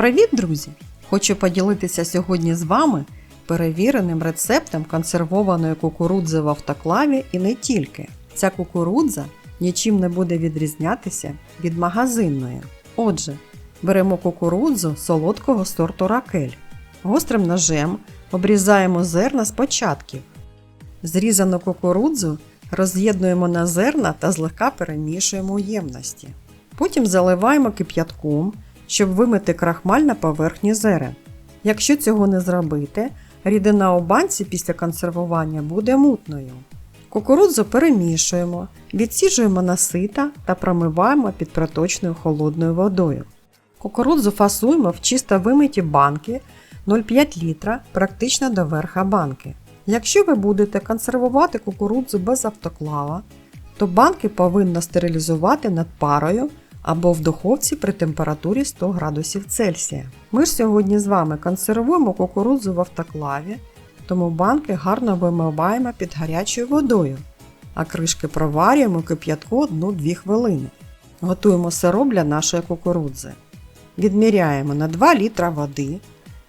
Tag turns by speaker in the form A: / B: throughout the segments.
A: Привіт, друзі! Хочу поділитися сьогодні з вами перевіреним рецептом консервованої кукурудзи в автоклаві і не тільки. Ця кукурудза нічим не буде відрізнятися від магазинної. Отже, беремо кукурудзу солодкого сорту ракель. Гострим ножем обрізаємо зерна з початків. Зрізану кукурудзу роз'єднуємо на зерна та злегка перемішуємо у ємності. Потім заливаємо кип'ятком, щоб вимити крахмаль на поверхні зерен. Якщо цього не зробити, рідина у банці після консервування буде мутною. Кукурудзу перемішуємо, відсіжуємо на сита та промиваємо під проточною холодною водою. Кукурудзу фасуємо в чисто вимиті банки 0,5 літра практично до верха банки. Якщо ви будете консервувати кукурудзу без автоклава, то банки повинно стерилізувати над парою або в духовці при температурі 100 градусів Цельсія. Ми ж сьогодні з вами консервуємо кукурудзу в автоклаві, тому банки гарно вимиваємо під гарячою водою, а кришки проварюємо кип'ятку 1-2 хвилини. Готуємо сироп для нашої кукурудзи. Відміряємо на 2 літра води,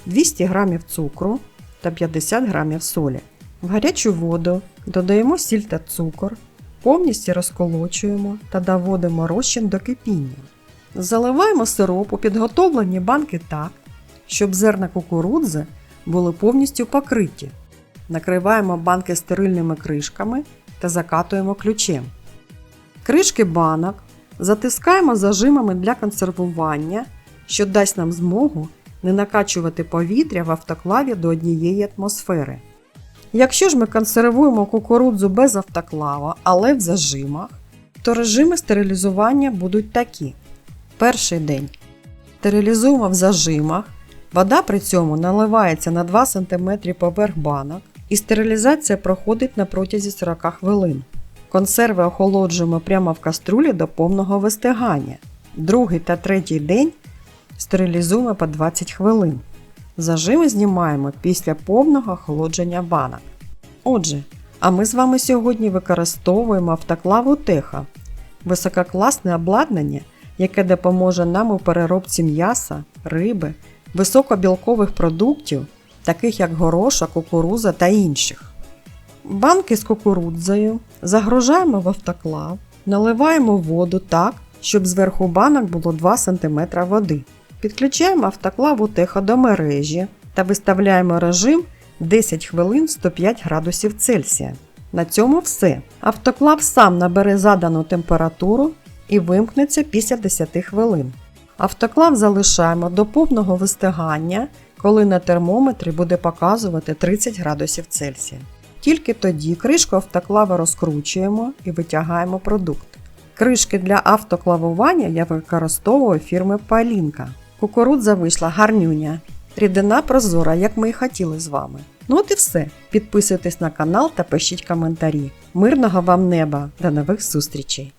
A: 200 г цукру та 50 г солі. В гарячу воду додаємо сіль та цукор, повністю розколочуємо та доводимо розчин до кипіння. Заливаємо сироп у підготовлені банки так, щоб зерна кукурудзи були повністю покриті. Накриваємо банки стерильними кришками та закатуємо ключем. Кришки банок затискаємо зажимами для консервування, що дасть нам змогу не накачувати повітря в автоклаві до однієї атмосфери. Якщо ж ми консервуємо кукурудзу без автоклава, але в зажимах, то режими стерилізування будуть такі. Перший день стерилізуємо в зажимах, вода при цьому наливається на 2 см поверх банок і стерилізація проходить на протязі 40 хвилин. Консерви охолоджуємо прямо в каструлі до повного вистигання. Другий та третій день стерилізуємо по 20 хвилин. Зажими знімаємо після повного охолодження банок. Отже, а ми з вами сьогодні використовуємо автоклаву Теха висококласне обладнання, яке допоможе нам у переробці м'яса, риби, високобілкових продуктів, таких як горошок, кукуруза та інших. Банки з кукурудзою загружаємо в автоклав, наливаємо воду так, щоб зверху банок було 2 см води. Підключаємо автоклав у Теха до мережі та виставляємо режим 10 хвилин 105 градусів Цельсія. На цьому все. Автоклав сам набере задану температуру і вимкнеться після 10 хвилин. Автоклав залишаємо до повного вистигання, коли на термометрі буде показувати 30 градусів Цельсія. Тільки тоді кришку автоклава розкручуємо і витягаємо продукт. Кришки для автоклавування я використовую фірми Палінка. Кукурудза вийшла гарнюня. Рідина прозора, як ми і хотіли з вами. Ну от і все. Підписуйтесь на канал та пишіть коментарі. Мирного вам неба! До нових зустрічей!